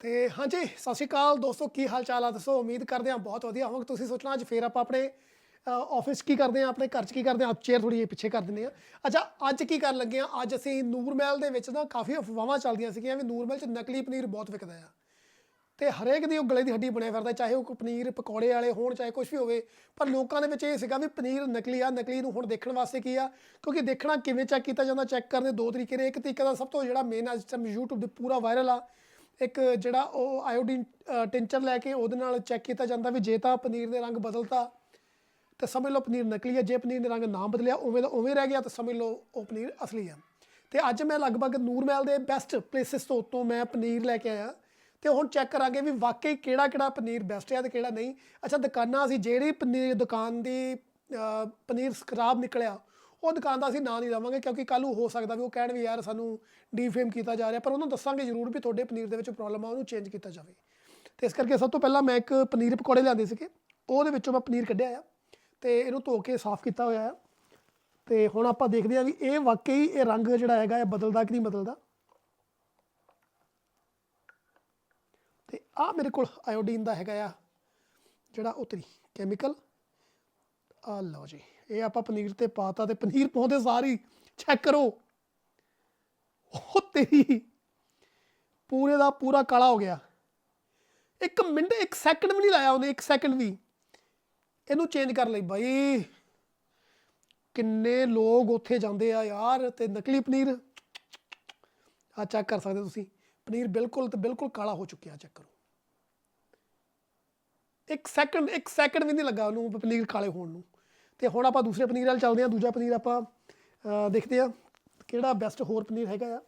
ਤੇ ਹਾਂਜੀ, ਸਤਿ ਸ਼੍ਰੀ ਅਕਾਲ ਦੋਸਤੋ, ਕੀ ਹਾਲ ਚਾਲ ਆ? ਦੱਸੋ, ਉਮੀਦ ਕਰਦੇ ਹਾਂ ਬਹੁਤ ਵਧੀਆ ਹੋਵੋਗੇ। ਤੁਸੀਂ ਸੋਚਣਾ, ਅੱਜ ਫੇਰ ਆਪਾਂ ਆਪਣੇ ਆਫਿਸ ਕੀ ਕਰਦੇ ਆ ਆਪਣੇ ਘਰ 'ਚ ਕੀ ਕਰਦੇ ਆ ਚੇਅਰ ਥੋੜੀ ਜਿਹੀ ਪਿੱਛੇ ਕਰ ਦਿੰਦੇ ਆ ਅੱਛਾ, ਅੱਜ ਕੀ ਕਰਨ ਲੱਗੇ ਆ ਅੱਜ ਅਸੀਂ ਨੂਰ ਮਹਿਲ ਦੇ ਵਿੱਚ ਨਾ ਕਾਫੀ ਅਫਵਾਹਾਂ ਚੱਲਦੀਆਂ ਸੀਗੀਆਂ ਵੀ ਨੂਰ ਮਹਿਲ 'ਚ ਨਕਲੀ ਪਨੀਰ ਬਹੁਤ ਵਿਕਦਾ ਆ। ਤੇ ਹਰੇਕ ਦੀ ਉਹ ਗਲੇ ਦੀ ਹੱਡੀ ਬਣਿਆ ਫਿਰਦਾ, ਚਾਹੇ ਉਹ ਪਨੀਰ ਪਕੌੜੇ ਵਾਲੇ ਹੋਣ, ਚਾਹੇ ਕੁਝ ਵੀ ਹੋਵੇ, ਪਰ ਲੋਕਾਂ ਦੇ ਵਿੱਚ ਇਹ ਸੀਗਾ ਵੀ ਪਨੀਰ ਨਕਲੀ ਆ, ਨਕਲੀ ਨੂੰ ਹੁਣ ਦੇਖਣ ਵਾਸਤੇ ਕੀ ਆ? ਕਿਉਂਕਿ ਦੇਖਣਾ ਕਿਵੇਂ ਚੈੱਕ ਕੀਤਾ ਜਾਂਦਾ, ਚੈੱਕ ਕਰਨ ਦੇ ਦੋ ਤਰੀਕੇ ਨੇ। ਇੱਕ ਤਰੀਕਾ ਦਾ ਸਭ ਤੋਂ ਜਿਹੜਾ ਮੇਨ ਅੱਜ ਟਾਈਮ YouTube ਦੇ ਪੂਰਾ ਵਾਇਰਲ ਆ ਇੱਕ ਜਿਹੜਾ ਉਹ ਆਇਓਡੀਨ ਟਿੰਚਰ ਲੈ ਕੇ ਉਹਦੇ ਨਾਲ ਚੈੱਕ ਕੀਤਾ ਜਾਂਦਾ ਵੀ ਜੇ ਤਾਂ ਪਨੀਰ ਦੇ ਰੰਗ ਬਦਲਤਾ, ਤਾਂ ਸਮਝ ਲਓ ਪਨੀਰ ਨਕਲੀ ਹੈ ਜੇ ਪਨੀਰ ਦੇ ਰੰਗ ਨਾ ਬਦਲਿਆ, ਉਵੇਂ ਦਾ ਉਵੇਂ ਰਹਿ ਗਿਆ, ਤਾਂ ਸਮਝ ਲਓ ਉਹ ਪਨੀਰ ਅਸਲੀ ਹੈ ਤੇ ਅੱਜ ਮੈਂ ਲਗਭਗ ਨੂਰ ਮਹਿਲ ਦੇ ਬੈਸਟ ਪਲੇਸਿਸ ਤੋਂ ਉੱਤੋਂ ਮੈਂ ਪਨੀਰ ਲੈ ਕੇ ਆਇਆ। ਤੇ ਹੁਣ ਚੈੱਕ ਕਰਾਂਗੇ ਵੀ ਵਾਕਈ ਕਿਹੜਾ ਕਿਹੜਾ ਪਨੀਰ ਬੈਸਟ ਹੈ ਤੇ ਕਿਹੜਾ ਨਹੀਂ। ਅੱਛਾ, ਦੁਕਾਨਾਂ ਅਸੀਂ ਜਿਹੜੀ ਪਨੀਰ ਦੁਕਾਨ ਦੀ ਪਨੀਰ ਖਰਾਬ ਨਿਕਲਿਆ ਉਹ ਦੁਕਾਨ ਦਾ ਅਸੀਂ ਨਾਂ ਨਹੀਂ ਲਵਾਂਗੇ ਕਿਉਂਕਿ ਕੱਲ੍ਹ ਨੂੰ ਹੋ ਸਕਦਾ ਵੀ ਉਹ ਕਹਿਣ ਵੀ ਯਾਰ ਸਾਨੂੰ ਡੀਫੇਮ ਕੀਤਾ ਜਾ ਰਿਹਾ, ਪਰ ਉਹਨੂੰ ਦੱਸਾਂਗੇ ਜ਼ਰੂਰ ਵੀ ਤੁਹਾਡੇ ਪਨੀਰ ਦੇ ਵਿੱਚ ਪ੍ਰੋਬਲਮ ਆ, ਉਹਨੂੰ ਚੇਂਜ ਕੀਤਾ ਜਾਵੇ। ਤੇ ਇਸ ਕਰਕੇ ਸਭ ਤੋਂ ਪਹਿਲਾਂ ਮੈਂ ਇੱਕ ਪਨੀਰ ਪਕੌੜੇ ਲਿਆਂਦੇ ਸੀਗੇ, ਉਹਦੇ ਵਿੱਚੋਂ ਮੈਂ ਪਨੀਰ ਕੱਢਿਆ ਆ ਤੇ ਇਹਨੂੰ ਧੋ ਕੇ ਸਾਫ਼ ਕੀਤਾ ਹੋਇਆ ਆ। ਤੇ ਹੁਣ ਆਪਾਂ ਦੇਖਦੇ ਹਾਂ ਵੀ ਇਹ ਵਾਕਈ ਇਹ ਰੰਗ ਜਿਹੜਾ ਹੈਗਾ, ਇਹ ਬਦਲਦਾ ਕਿ ਨਹੀਂ ਬਦਲਦਾ। ਤੇ ਆ ਮੇਰੇ ਕੋਲ ਆਇਓਡੀਨ ਦਾ ਹੈਗਾ ਆ, ਜਿਹੜਾ ਉਤਰੀ ਕੈਮੀਕਲ ਆ ਲਓ ਜੀ। ਇਹ ਆਪਾਂ ਪਨੀਰ ਤੇ ਪਾਤਾ ਤੇ ਪਨੀਰ ਪਾਉਂਦੇ ਸਾਰੀ। ਚੈੱਕ ਕਰੋ। ਉਹ ਤੇਰੀ ਪੂਰੇ ਦਾ ਪੂਰਾ ਕਾਲਾ ਹੋ ਗਿਆ। ਇੱਕ ਮਿੰਟ, ਇੱਕ ਸੈਕਿੰਡ ਵੀ ਨਹੀਂ ਲਾਇਆ ਉਹਨੇ, ਇੱਕ ਸੈਕਿੰਡ ਵੀ। ਇਹਨੂੰ ਚੇਂਜ ਕਰ ਲਈ ਬਾਈ। ਕਿੰਨੇ ਲੋਕ ਉੱਥੇ ਜਾਂਦੇ ਆ ਯਾਰ ਤੇ ਨਕਲੀ ਪਨੀਰ। ਆ ਚੈੱਕ ਕਰ ਸਕਦੇ ਹੋ ਤੁਸੀਂ। ਪਨੀਰ ਬਿਲਕੁਲ ਤੇ ਬਿਲਕੁਲ ਕਾਲਾ ਹੋ ਚੁੱਕਿਆ ਚੈੱਕ ਕਰੋ। ਇੱਕ ਸੈਕਿੰਡ ਇੱਕ ਸੈਕਿੰਡ ਵੀ ਨਹੀਂ ਲੱਗਾ ਉਹਨੂੰ ਪਨੀਰ ਕਾਲੇ ਹੋਣ ਨੂੰ। ਤੇ ਹੁਣ ਆਪਾਂ ਦੂਸਰੇ ਪਨੀਰ ਨਾਲ ਚੱਲਦੇ ਹਾਂ, ਦੂਜਾ ਪਨੀਰ ਆਪਾਂ ਦੇਖਦੇ ਹਾਂ ਕਿਹੜਾ ਬੈਸਟ ਹੋਰ ਪਨੀਰ ਹੈਗਾ ਆ।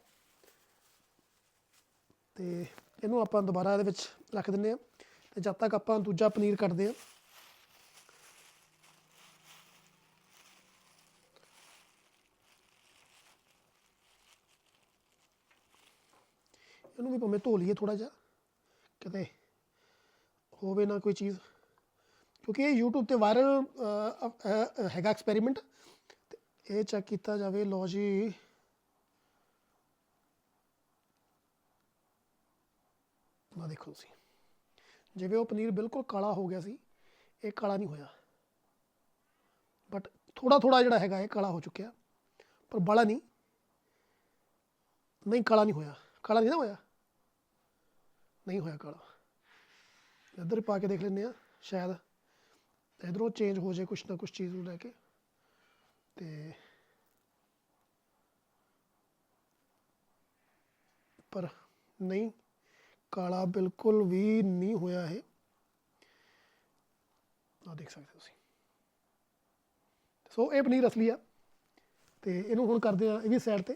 ਤੇ ਇਹਨੂੰ ਆਪਾਂ ਦੁਬਾਰਾ ਇਹਦੇ ਵਿੱਚ ਰੱਖ ਦਿੰਨੇ ਆ ਤੇ ਜਦ ਤੱਕ ਆਪਾਂ ਦੂਜਾ ਪਨੀਰ ਕੱਟਦੇ ਆ ਇਹਨੂੰ ਵੀ ਭਾਵੇਂ ਧੋ ਲਈਏ ਥੋੜਾ ਜਿਹਾ, ਕਿਤੇ ਹੋਵੇ ਨਾ ਕੋਈ ਚੀਜ਼। ਕਿਉਂਕਿ ਇਹ YouTube ਤੇ ਵਾਇਰਲ ਹੈਗਾ ਐਕਸਪੈਰੀਮੈਂਟ ਤੇ ਇਹ ਚੈੱਕ ਕੀਤਾ ਜਾਵੇ ਲੋ ਜੀ। ਨਾ ਦੇਖੋ ਤੁਸੀਂ। ਜਿਵੇਂ ਉਹ ਪਨੀਰ ਬਿਲਕੁਲ ਕਾਲਾ ਹੋ ਗਿਆ ਸੀ, ਇਹ ਕਾਲਾ ਨਹੀਂ ਹੋਇਆ। ਬਟ ਥੋੜਾ ਥੋੜਾ ਜਿਹੜਾ ਹੈਗਾ, ਇਹ ਕਾਲਾ ਹੋ ਚੁੱਕਿਆ। ਪਰ ਬੜਾ ਨਹੀਂ। ਨਹੀਂ, ਕਾਲਾ ਨਹੀਂ ਹੋਇਆ। ਕਾਲਾ ਨਹੀਂ ਨਾ ਹੋਇਆ? ਨਹੀਂ ਹੋਇਆ ਕਾਲਾ। ਇੱਧਰ ਪਾ ਕੇ ਦੇਖ ਲੈਂਦੇ ਆ ਸ਼ਾਇਦ। ਇਧਰੋਂ ਚੇਂਜ ਹੋ ਜਾਏ ਕੁਛ ਨਾ ਕੁਛ ਚੀਜ਼ ਨੂੰ ਲੈ ਕੇ, ਤੇ ਪਰ ਨਹੀਂ, ਕਾਲਾ ਬਿਲਕੁਲ ਵੀ ਨਹੀਂ ਹੋਇਆ ਇਹ। ਆ ਦੇਖ ਸਕਦੇ ਤੁਸੀਂ। ਸੋ ਇਹ ਪਨੀਰ ਅਸਲੀ ਆ, ਤੇ ਇਹਨੂੰ ਹੁਣ ਕਰਦੇ ਆ ਇਹ ਵੀ ਸਾਈਡ ਤੇ।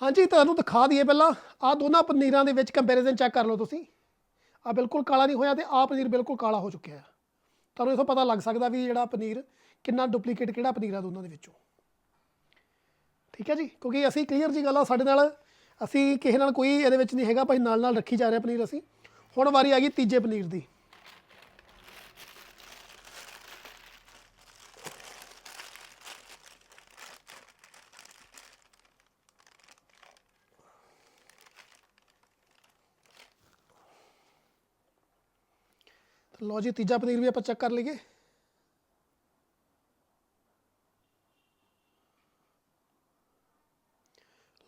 ਹਾਂਜੀ, ਤੁਹਾਨੂੰ ਦਿਖਾ ਦਈਏ ਪਹਿਲਾਂ ਆ ਦੋਨਾਂ ਪਨੀਰਾਂ ਦੇ ਵਿੱਚ ਕੰਪੈਰੀਜ਼ਨ ਚੈੱਕ ਕਰ ਲਓ ਤੁਸੀਂ। ਆ ਬਿਲਕੁਲ ਕਾਲਾ ਨਹੀਂ ਹੋਇਆ ਤੇ ਆ ਪਨੀਰ ਬਿਲਕੁਲ ਕਾਲਾ ਹੋ ਚੁੱਕਿਆ ਹੈ। ਤੁਹਾਨੂੰ ਇਥੋਂ ਪਤਾ ਲੱਗ ਸਕਦਾ ਵੀ ਜਿਹੜਾ ਪਨੀਰ ਕਿੰਨਾ ਡੁਪਲੀਕੇਟ ਕਿਹੜਾ ਪਨੀਰ ਆ ਦੋਨਾਂ ਦੇ ਵਿੱਚੋਂ। ਠੀਕ ਹੈ ਜੀ? ਕਿਉਂਕਿ ਅਸੀਂ ਕਲੀਅਰ ਜੀ ਗੱਲ ਆ, ਸਾਡੇ ਨਾਲ ਅਸੀਂ ਕਿਸੇ ਨਾਲ ਕੋਈ ਇਹਦੇ ਵਿੱਚ ਨਹੀਂ ਹੈਗਾ, ਭਾਈ ਨਾਲ ਨਾਲ ਰੱਖੀ ਜਾ ਰਿਹਾ ਪਨੀਰ ਅਸੀਂ। ਹੁਣ ਵਾਰੀ ਆ ਗਈ ਤੀਜੇ ਪਨੀਰ ਦੀ। ਲਓ ਜੀ, ਤੀਜਾ ਪਨੀਰ ਵੀ ਆਪਾਂ ਚੈੱਕ ਕਰ ਲਈਏ।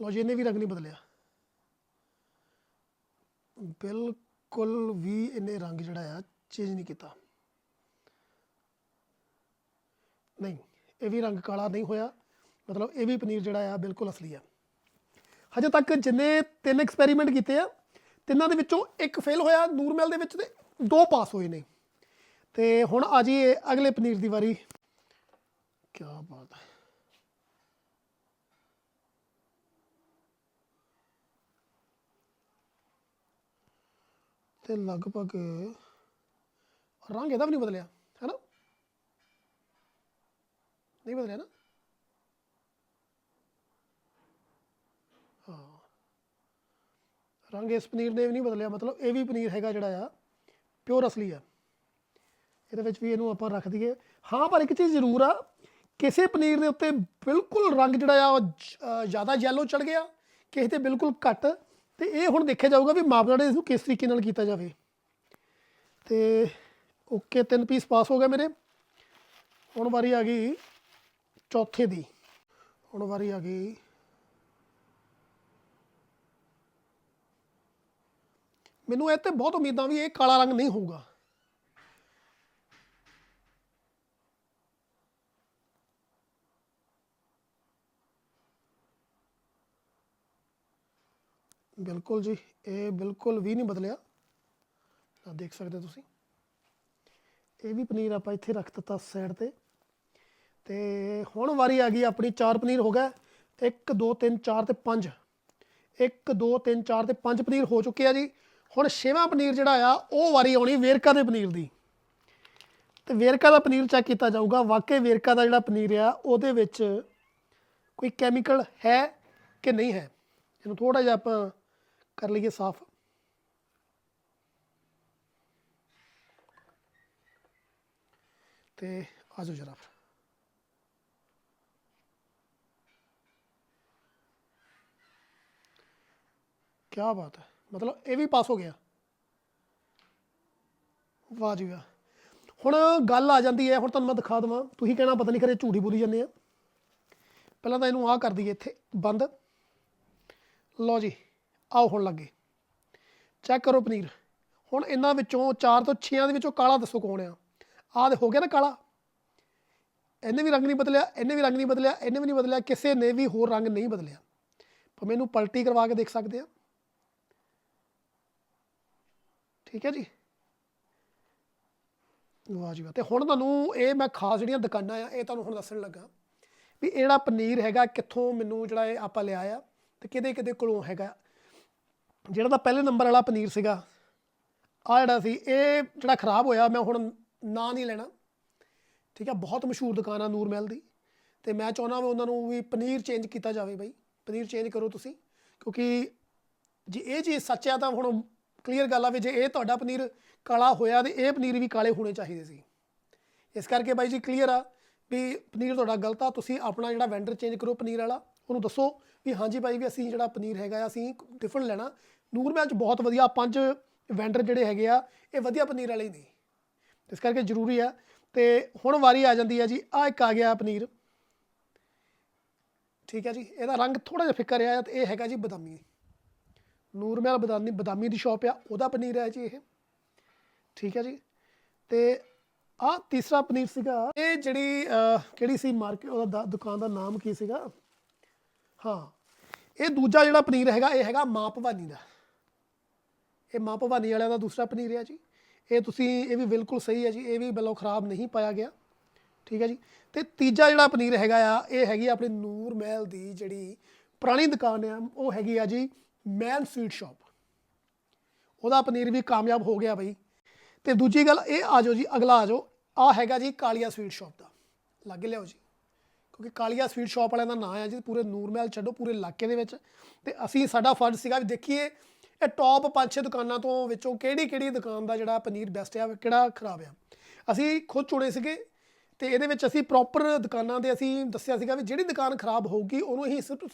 ਲਓ ਜੀ ਇਹਨੇ ਵੀ ਰੰਗ ਨਹੀਂ ਬਦਲਿਆ। ਬਿਲਕੁਲ ਵੀ ਇਹਨੇ ਰੰਗ ਜਿਹੜਾ ਆ ਚੇਂਜ ਨਹੀਂ ਕੀਤਾ। ਨਹੀਂ, ਇਹ ਵੀ ਰੰਗ ਕਾਲਾ ਨਹੀਂ ਹੋਇਆ। ਮਤਲਬ ਇਹ ਵੀ ਪਨੀਰ ਜਿਹੜਾ ਆ, ਬਿਲਕੁਲ ਅਸਲੀ ਆ। ਹਜੇ ਤੱਕ ਜਿੰਨੇ ਤਿੰਨ ਐਕਸਪੈਰੀਮੈਂਟ ਕੀਤੇ ਆ, ਤਿੰਨਾਂ ਦੇ ਵਿੱਚੋਂ ਇੱਕ ਫੇਲ ਹੋਇਆ ਨੂਰਮਹਿਲ ਦੇ ਵਿੱਚ ਤੇ ਦੋ ਪਾਸ ਹੋਏ ਨੇ। ਤੇ ਹੁਣ ਆ ਜੀ ਅਗਲੇ ਪਨੀਰ ਦੀ ਵਾਰੀ। ਕੀ ਬਾਤ ਹੈ। ਤੇ ਲਗਭਗ ਰੰਗ ਇਹਦਾ ਵੀ ਨਹੀਂ ਬਦਲਿਆ ਹੈ ਨਾ ਨਹੀਂ ਬਦਲਿਆ ਨਾ? ਹਾਂ। ਰੰਗ ਇਸ ਪਨੀਰ ਨੇ ਵੀ ਨਹੀਂ ਬਦਲਿਆ, ਮਤਲਬ ਇਹ ਵੀ ਪਨੀਰ ਹੈਗਾ ਜਿਹੜਾ ਆ ਪਿਓਰ ਅਸਲੀ ਆ। ਇਹਦੇ ਵਿੱਚ ਵੀ ਇਹਨੂੰ ਆਪਾਂ ਰੱਖ ਦਈਏ। ਹਾਂ, ਪਰ ਇੱਕ ਚੀਜ਼ ਜ਼ਰੂਰ ਆ, ਕਿਸੇ ਪਨੀਰ ਦੇ ਉੱਤੇ ਬਿਲਕੁਲ ਰੰਗ ਜਿਹੜਾ ਆ ਜ਼ਿਆਦਾ ਯੈਲੋ ਚੜ ਗਿਆ, ਕਿਸੇ ਤੇ ਬਿਲਕੁਲ ਘੱਟ। ਤੇ ਇਹ ਹੁਣ ਦੇਖਿਆ ਜਾਊਗਾ ਵੀ ਮਾਪਦੰਡ ਇਸ ਨੂੰ ਕਿਸ ਤਰੀਕੇ ਨਾਲ ਕੀਤਾ ਜਾਵੇ। ਤੇ ਓਕੇ, ਤਿੰਨ ਪੀਸ ਪਾਸ ਹੋ ਗਏ ਮੇਰੇ। ਹੁਣ ਵਾਰੀ ਆ ਗਈ ਚੌਥੇ ਦੀ। ਹੁਣ ਵਾਰੀ ਆ ਗਈ ਮੈਨੂੰ ਇਹ ਤੇ ਬਹੁਤ ਉਮੀਦਾਂ ਵੀ ਇਹ ਕਾਲਾ ਰੰਗ ਨਹੀਂ ਹੋਊਗਾ। ਬਿਲਕੁਲ ਜੀ, ਇਹ ਬਿਲਕੁਲ ਵੀ ਨਹੀਂ ਬਦਲਿਆ। ਆ ਦੇਖ ਸਕਦੇ ਹੋ ਤੁਸੀਂ। ਇਹ ਵੀ ਪਨੀਰ ਆਪਾਂ ਇੱਥੇ ਰੱਖ ਦਿੱਤਾ ਸਾਈਡ ਤੇ। ਤੇ ਹੁਣ ਵਾਰੀ ਆ ਗਈ ਆਪਣੀ ਚਾਰ ਪਨੀਰ ਹੋ ਗਿਆ 1 2 3 4 ਤੇ 5 1 2 3 4 ਤੇ 5 ਪਨੀਰ ਹੋ ਚੁੱਕੇ ਆ ਜੀ। ਹੁਣ ਛੇਵਾਂ ਪਨੀਰ ਜਿਹੜਾ ਆ, ਉਹ ਵਾਰੀ ਆਉਣੀ ਵੇਰਕਾ ਦੇ ਪਨੀਰ ਦੀ। ਤੇ ਵੇਰਕਾ ਦਾ ਪਨੀਰ ਚੈੱਕ ਕੀਤਾ ਜਾਊਗਾ। ਵਾਕਈ ਵੇਰਕਾ ਦਾ ਜਿਹੜਾ ਪਨੀਰ ਆ, ਉਹਦੇ ਵਿੱਚ ਕੋਈ ਕੈਮੀਕਲ ਹੈ ਕਿ ਨਹੀਂ ਹੈ? ਇਹਨੂੰ ਥੋੜਾ ਜਿਹਾ ਆਪਾਂ ਕਰ ਲਈਏ ਸਾਫ਼। ਤੇ ਆਜੋ ਜਰਾ। ਫਿਰ ਕੀ ਬਾਤ ਹੈ। ਮਤਲਬ ਇਹ ਵੀ ਪਾਸ ਹੋ ਗਿਆ। ਵਾਹ ਜੀ ਵਾਹ। ਹੁਣ ਗੱਲ ਆ ਜਾਂਦੀ ਹੈ, ਹੁਣ ਤੁਹਾਨੂੰ ਮੈਂ ਦਿਖਾ ਦਵਾਂ। ਤੁਸੀਂ ਕਹਿਣਾ ਪਤਾ ਨਹੀਂ ਖਰੇ ਝੂਠੀ ਬੋਲੀ ਜਾਂਦੇ ਆ। ਪਹਿਲਾਂ ਤਾਂ ਇਹਨੂੰ ਆਹ ਕਰ ਦਈਏ ਇੱਥੇ, ਬੰਦ। ਲਓ ਜੀ, ਆਓ ਹੁਣ ਲੱਗੇ। ਚੈੱਕ ਕਰੋ ਪਨੀਰ। ਹੁਣ ਇਹਨਾਂ ਵਿੱਚੋਂ ਚਾਰ ਤੋਂ 6 ਦੇ ਵਿੱਚੋਂ ਕਾਲਾ ਦੱਸੋ ਕੌਣ ਆ। ਆਹ ਦੇ ਹੋ ਗਿਆ ਨਾ ਕਾਲਾ? ਇਹਨੇ ਵੀ ਰੰਗ ਨਹੀਂ ਬਦਲਿਆ, ਇਹਨੇ ਵੀ ਰੰਗ ਨਹੀਂ ਬਦਲਿਆ, ਇਹਨੇ ਵੀ ਨਹੀਂ ਬਦਲਿਆ, ਕਿਸੇ ਨੇ ਵੀ ਹੋਰ ਰੰਗ ਨਹੀਂ ਬਦਲਿਆ। ਪਰ ਮੈਨੂੰ ਪਲਟੀ ਕਰਵਾ ਕੇ ਦੇਖ ਸਕਦੇ ਆ। ਠੀਕ ਹੈ ਜੀ। ਵਾਹ ਜੀ ਵਾਹ। ਤੇ ਹੁਣ ਤੁਹਾਨੂੰ ਇਹ ਮੈਂ ਖਾਸ ਜਿਹੜੀਆਂ ਦੁਕਾਨਾਂ ਆ, ਇਹ ਤੁਹਾਨੂੰ ਹੁਣ ਦੱਸਣ ਲੱਗਾ ਵੀ ਇਹ ਜਿਹੜਾ ਪਨੀਰ ਹੈਗਾ, ਕਿੱਥੋਂ ਮੈਨੂੰ ਜਿਹੜਾ ਇਹ ਆਪਾਂ ਲਿਆ ਆ ਤੇ ਕਿਹਦੇ ਕਿਹਦੇ ਕੋਲੋਂ ਹੈਗਾ। ਜਿਹੜਾ ਤਾਂ ਪਹਿਲੇ ਨੰਬਰ ਵਾਲਾ ਪਨੀਰ ਸੀਗਾ ਆ ਜਿਹੜਾ ਸੀ, ਇਹ ਜਿਹੜਾ ਖਰਾਬ ਹੋਇਆ, ਮੈਂ ਹੁਣ ਨਾਂ ਨਹੀਂ ਲੈਣਾ। ਠੀਕ ਆ ਬਹੁਤ ਮਸ਼ਹੂਰ ਦੁਕਾਨ ਆ ਨੂਰ ਮਹਿਲ ਦੀ। ਤੇ ਮੈਂ ਚਾਹੁੰਦਾ ਵੀ ਉਹਨਾਂ ਨੂੰ ਵੀ ਪਨੀਰ ਚੇਂਜ ਕੀਤਾ ਜਾਵੇ ਬਈ। ਪਨੀਰ ਚੇਂਜ ਕਰੋ ਤੁਸੀਂ, ਕਿਉਂਕਿ ਜੇ ਇਹ ਚੀਜ਼ ਸੱਚ ਆ ਤਾਂ ਹੁਣ ਕਲੀਅਰ ਗੱਲ ਆ ਵੀ ਜੇ ਇਹ ਤੁਹਾਡਾ ਪਨੀਰ ਕਾਲਾ ਹੋਇਆ ਤੇ ਇਹ ਪਨੀਰ ਵੀ ਕਾਲੇ ਹੋਣੇ ਚਾਹੀਦੇ ਸੀ। ਇਸ ਕਰਕੇ ਬਾਈ ਜੀ ਕਲੀਅਰ ਆ ਵੀ ਪਨੀਰ ਤੁਹਾਡਾ ਗਲਤ ਆ, ਤੁਸੀਂ ਆਪਣਾ ਜਿਹੜਾ ਵੈਂਡਰ ਚੇਂਜ ਕਰੋ ਪਨੀਰ ਵਾਲਾ, ਉਹਨੂੰ ਦੱਸੋ ਵੀ ਹਾਂਜੀ ਬਾਈ ਵੀ ਅਸੀਂ ਜਿਹੜਾ ਪਨੀਰ ਹੈਗਾ ਅਸੀਂ ਡਿਫਰੈਂਟ ਲੈਣਾ। ਨੂਰ ਮਹਿਲ ਚ ਬਹੁਤ ਵਧੀਆ ਪੰਜ ਵੈਂਡਰ ਜਿਹੜੇ ਹੈਗੇ ਆ, ਇਹ ਵਧੀਆ ਪਨੀਰ ਵਾਲੇ ਹੀ ਨੇ। ਇਸ ਕਰਕੇ ਜ਼ਰੂਰੀ ਆ। ਤੇ ਹੁਣ ਵਾਰੀ ਆ ਜਾਂਦੀ ਆ ਜੀ ਆ ਇੱਕ ਆ ਗਿਆ ਪਨੀਰ। ਠੀਕ ਹੈ ਜੀ, ਇਹਦਾ ਰੰਗ ਥੋੜਾ ਜਿਹਾ ਫਿੱਕਾ ਰਿਹਾ ਤੇ ਇਹ ਹੈਗਾ ਜੀ ਬਦਾਮੀ। ਨੂਰ ਮਹਿਲ ਬਦਾਨੀ ਬਦਾਮੀ ਦੀ ਸ਼ਾਪ ਆ, ਉਹਦਾ ਪਨੀਰ ਹੈ ਜੀ ਇਹ। ਠੀਕ ਹੈ ਜੀ। ਤੇ ਆ ਤੀਸਰਾ ਪਨੀਰ ਸੀਗਾ। ਇਹ ਜਿਹੜੀ ਕਿਹੜੀ ਸੀ ਮਾਰਕੀਟ ਉਹਦਾ ਦੁਕਾਨ ਦਾ ਨਾਮ ਕੀ ਸੀਗਾ? ਹਾਂ। ਇਹ ਦੂਜਾ ਜਿਹੜਾ ਪਨੀਰ ਹੈਗਾ, ਇਹ ਹੈਗਾ ਮਾਂ ਭਵਾਨੀ ਦਾ। ਇਹ ਮਾਂ ਭਵਾਨੀ ਵਾਲਿਆਂ ਦਾ ਦੂਸਰਾ ਪਨੀਰ ਹੈ ਜੀ। ਇਹ ਤੁਸੀਂ, ਇਹ ਵੀ ਬਿਲਕੁਲ ਸਹੀ ਹੈ ਜੀ। ਇਹ ਵੀ ਬਿਲਕੁਲ ਖਰਾਬ ਨਹੀਂ ਪਾਇਆ ਗਿਆ। ਠੀਕ ਹੈ ਜੀ। ਤੇ ਤੀਜਾ ਜਿਹੜਾ ਪਨੀਰ ਹੈਗਾ ਆ, ਇਹ ਹੈਗੀ ਆਪਣੀ ਨੂਰ ਮਹਿਲ ਦੀ ਜਿਹੜੀ ਪੁਰਾਣੀ ਦੁਕਾਨ ਆ, ਉਹ ਹੈਗੀ ਆ ਜੀ ਮੈਨ ਸਵੀਟ ਸ਼ਾਪ ਉਹਦਾ ਪਨੀਰ ਵੀ ਕਾਮਯਾਬ ਹੋ ਗਿਆ ਬਈ। ਤੇ ਦੂਜੀ ਗੱਲ ਇਹ ਆ ਜਾਓ ਜੀ, ਅਗਲਾ ਆ ਜਾਓ। ਆ ਹੈਗਾ ਜੀ ਕਾਲੀਆ ਸਵੀਟ ਸ਼ਾਪ ਦਾ। ਲੱਗ ਲਿਆਓ ਜੀ। ਕਿਉਂਕਿ ਕਾਲੀਆ ਸਵੀਟ ਸ਼ਾਪ ਵਾਲਿਆਂ ਦਾ ਨਾਮ ਹੈ ਜੀ, ਪੂਰੇ ਨੂਰਮਹਿਲ ਛੱਡੋ, ਪੂਰੇ ਇਲਾਕੇ ਦੇ ਵਿੱਚ। ਤੇ ਅਸੀਂ ਸਾਡਾ ਫਰਜ਼ ਸੀਗਾ ਵੀ ਦੇਖੀਏ, ਇਹ ਟੌਪ 5-6 ਦੁਕਾਨਾਂ ਤੋਂ ਵਿੱਚੋਂ ਕਿਹੜੀ ਕਿਹੜੀ ਦੁਕਾਨ ਦਾ ਜਿਹੜਾ ਪਨੀਰ ਬੈਸਟ ਆ, ਕਿਹੜਾ ਖਰਾਬ ਆ। ਅਸੀਂ ਖੁਦ ਚੁਣੇ ਸੀਗੇ ਤੇ ਇਹਦੇ ਵਿੱਚ ਅਸੀਂ ਪ੍ਰੋਪਰ ਦੁਕਾਨਾਂ ਦੇ ਅਸੀਂ ਦੱਸਿਆ ਸੀਗਾ ਵੀ ਜਿਹੜੀ ਦੁਕਾਨ ਖਰਾਬ ਹੋਊਗੀ, ਉਹਨੂੰ ਅਸੀਂ ਸਿਰਫ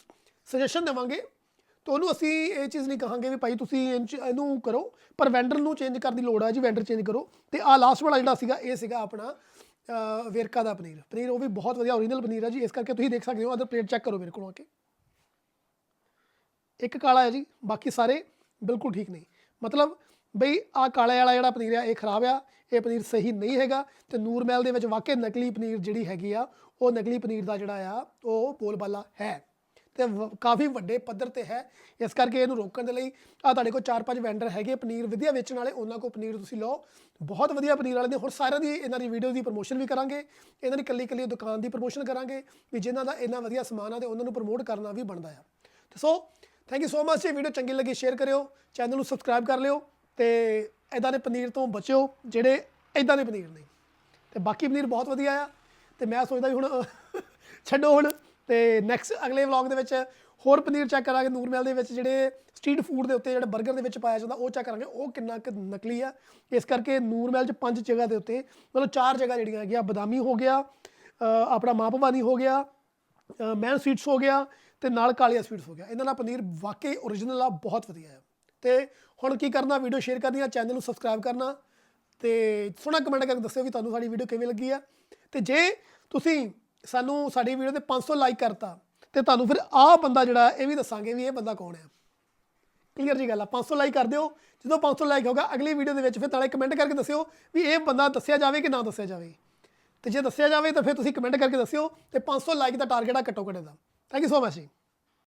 ਸੁਜੈਸ਼ਨ ਦੇਵਾਂਗੇ ਤੇ ਉਹਨੂੰ ਅਸੀਂ ਇਹ ਚੀਜ਼ ਨਹੀਂ ਕਹਾਂਗੇ ਵੀ ਭਾਈ ਤੁਸੀਂ ਇਹਨ ਇਹਨੂੰ ਕਰੋ, ਪਰ ਵੈਂਡਰ ਨੂੰ ਚੇਂਜ ਕਰਨ ਦੀ ਲੋੜ ਹੈ ਜੀ ਵੈਂਡਰ ਚੇਂਜ ਕਰੋ। ਤੇ ਆ ਲਾਸਟ ਵਾਲਾ ਜਿਹੜਾ ਸੀਗਾ, ਇਹ ਸੀਗਾ ਆਪਣਾ ਵੇਰਕਾ ਦਾ ਪਨੀਰ। ਪਨੀਰ ਉਹ ਵੀ ਬਹੁਤ ਵਧੀਆ ਓਰੀਜਨਲ ਪਨੀਰ ਹੈ ਜੀ, ਇਸ ਕਰਕੇ ਤੁਸੀਂ ਦੇਖ ਸਕਦੇ ਹੋ, ਅਦਰ ਪਲੇਟ ਚੈੱਕ ਕਰੋ ਮੇਰੇ ਕੋਲੋਂ ਆ ਕੇ। ਇੱਕ ਕਾਲਾ ਹੈ ਜੀ, ਬਾਕੀ ਸਾਰੇ ਬਿਲਕੁਲ ਠੀਕ ਨਹੀਂ ਮਤਲਬ ਬਈ ਆ ਕਾਲੇ ਵਾਲਾ ਜਿਹੜਾ ਪਨੀਰ ਆ, ਇਹ ਖਰਾਬ ਆ, ਇਹ ਪਨੀਰ ਸਹੀ ਨਹੀਂ ਹੈਗਾ। ਤੇ ਨੂਰ ਮਹਿਲ ਦੇ ਵਿੱਚ ਵਾਕਈ ਨਕਲੀ ਪਨੀਰ ਜਿਹੜੀ ਹੈਗੀ ਆ, ਉਹ ਨਕਲੀ ਪਨੀਰ ਦਾ ਜਿਹੜਾ ਆ, ਉਹ ਬੋਲਬਾਲਾ ਹੈ। ਤੇ ਵ- ਕਾਫੀ ਵੱਡੇ ਪੱਧਰ ਤੇ ਹੈ। ਇਸ ਕਰਕੇ ਇਹਨੂੰ ਰੋਕਣ ਦੇ ਲਈ ਆ ਤੁਹਾਡੇ ਕੋਲ ਚਾਰ ਪੰਜ ਵੈਂਡਰ ਹੈਗੇ ਪਨੀਰ ਵਧੀਆ ਵੇਚਣ ਵਾਲੇ, ਉਹਨਾਂ ਕੋਲ ਪਨੀਰ ਤੁਸੀਂ ਲਓ। ਬਹੁਤ ਵਧੀਆ ਪਨੀਰ ਵਾਲੇ ਨੇ। ਹੁਣ ਸਾਰਿਆਂ ਦੀ ਇਹਨਾਂ ਦੀ ਵੀਡੀਓ ਦੀ ਪ੍ਰੋਮੋਸ਼ਨ ਵੀ ਕਰਾਂਗੇ। ਇਹਨਾਂ ਦੀ ਕੱਲੀ ਕੱਲੀ ਦੁਕਾਨ ਦੀ ਪ੍ਰੋਮੋਸ਼ਨ ਕਰਾਂਗੇ ਵੀ ਜਿਨ੍ਹਾਂ ਦਾ ਇੰਨਾ ਵਧੀਆ ਸਮਾਨ ਆ ਤੇ ਉਹਨਾਂ ਨੂੰ ਪ੍ਰਮੋਟ ਕਰਨਾ ਵੀ ਬਣਦਾ ਆ। ਤੇ so thank you so much ਇਹ ਵੀਡੀਓ ਚੰਗੀ ਲੱਗੀ ਸ਼ੇਅਰ ਕਰਿਓ। ਚੈਨਲ ਨੂੰ ਸਬਸਕ੍ਰਾਈਬ ਕਰ ਲਿਓ ਤੇ ਇਦਾਂ ਦੇ ਪਨੀਰ ਤੋਂ ਬਚਿਓ, ਜਿਹੜੇ ਇਦਾਂ ਦੇ ਪਨੀਰ ਨੇ ਤੇ ਬਾਕੀ ਪਨੀਰ ਬਹੁਤ ਵਧੀਆ ਆ। ਤੇ ਮੈਂ ਸੋਚਦਾ ਵੀ ਹੁਣ ਛੱਡੋ ਹੁਣ। ਤੇ ਨੈਕਸਟ ਅਗਲੇ ਵਲੌਗ ਦੇ ਵਿੱਚ ਹੋਰ ਪਨੀਰ ਚੈੱਕ ਕਰਾਂਗੇ ਨੂਰਮਹਿਲ ਦੇ ਵਿੱਚ, ਜਿਹੜੇ ਸਟਰੀਟ ਫੂਡ ਦੇ ਉੱਤੇ ਜਿਹੜਾ 버ਗਰ ਦੇ ਵਿੱਚ ਪਾਇਆ ਜਾਂਦਾ, ਉਹ ਚੈੱਕ ਕਰਾਂਗੇ। ਉਹ ਕਿੰਨਾ ਕੁ ਨਕਲੀ ਆ। ਇਸ ਕਰਕੇ ਨੂਰਮਹਿਲ 'ਚ ਪੰਜ ਜਗ੍ਹਾ ਦੇ ਉੱਤੇ, ਮਤਲਬ ਚਾਰ ਜਗ੍ਹਾ ਜਿਹੜੀਆਂ ਹੈਗੀਆਂ ਬਦਾਮੀ ਹੋ ਗਿਆ ਆਪਣਾ ਮਾਂ ਭਵਾਨੀ ਹੋ ਗਿਆ ਮੈਨ ਸਵੀਟਸ ਹੋ ਗਿਆ ਤੇ ਨਾਲ ਕਾਲੀਆ ਸਵੀਟਸ ਹੋ ਗਿਆ। ਇਹਨਾਂ ਦਾ ਪਨੀਰ ਵਾਕਈ ਓਰੀਜਨਲ ਆ, ਬਹੁਤ ਵਧੀਆ ਆ। ਤੇ ਹੁਣ ਕੀ ਕਰਨਾ ਵੀਡੀਓ ਸ਼ੇਅਰ ਕਰਨੀ ਆ ਚੈਨਲ ਨੂੰ ਸਬਸਕ੍ਰਾਈਬ ਕਰਨਾ। ਤੇ ਸੋਹਣਾ ਕਮੈਂਟ ਕਰਕੇ ਦੱਸਿਓ ਵੀ ਤੁਹਾਨੂੰ ਸਾਡੀ ਵੀਡੀਓ ਕਿਵੇਂ ਲੱਗੀ ਆ। ਤੇ ਜੇ ਤੁਸੀਂ ਸਾਨੂੰ ਸਾਡੀ ਵੀਡੀਓ ਤੇ 500 ਲਾਈਕ ਕਰਤਾ ਤੇ ਤੁਹਾਨੂੰ ਫਿਰ ਆਹ ਬੰਦਾ ਜਿਹੜਾ ਇਹ ਵੀ ਦੱਸਾਂਗੇ ਵੀ ਇਹ ਬੰਦਾ ਕੌਣ ਹੈ। ਕਲੀਅਰ ਜੀ ਗੱਲ ਆ 500 ਲਾਈਕ ਕਰ ਦਿਓ। ਜਦੋਂ 500 ਲਾਈਕ ਹੋਗਾ ਅਗਲੀ ਵੀਡੀਓ ਦੇ ਵਿੱਚ ਫਿਰ ਨਾਲੇ ਕਮੈਂਟ ਕਰਕੇ ਦੱਸਿਓ ਵੀ ਇਹ ਬੰਦਾ ਦੱਸਿਆ ਜਾਵੇ ਕਿ ਨਾ ਦੱਸਿਆ ਜਾਵੇ। ਤੇ ਜੇ ਦੱਸਿਆ ਜਾਵੇ ਤਾਂ ਫਿਰ ਤੁਸੀਂ ਕਮੈਂਟ ਕਰਕੇ ਦੱਸਿਓ ਤੇ 500 ਲਾਈਕ ਦਾ ਟਾਰਗੇਟ ਆ ਘੱਟੋ ਘੱਟ ਦਾ thank you so much ji.